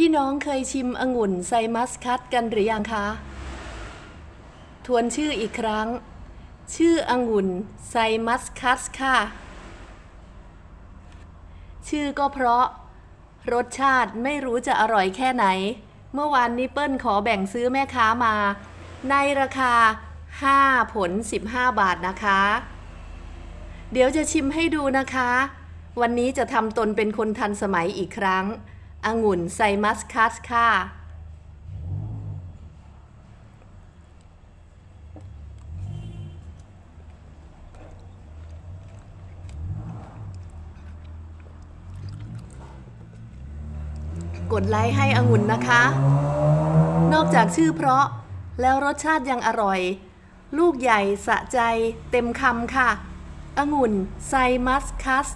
พี่น้องเคยชิมองุ่นไซมัสคัตกันหรือยังคะ ทวนชื่ออีกครั้ง ชื่อองุ่นไซมัสคัตค่ะ ชื่อก็เพราะ รสชาติไม่รู้จะอร่อยแค่ไหน เมื่อวานนี้เปิ้ลขอแบ่งซื้อแม่ค้ามา ในราคา 5 ผล 15 บาทนะคะ เดี๋ยวจะชิมให้ดูนะคะ วันนี้จะทำตนเป็นคนทันสมัยอีกครั้ง องุ่นไซมัสคัสค่ะ กดไลค์ให้องุ่นนะคะ นอกจากชื่อเพราะแล้วรสชาติยังอร่อย ลูกใหญ่สะใจเต็มคำค่ะองุ่นไซมัสคัส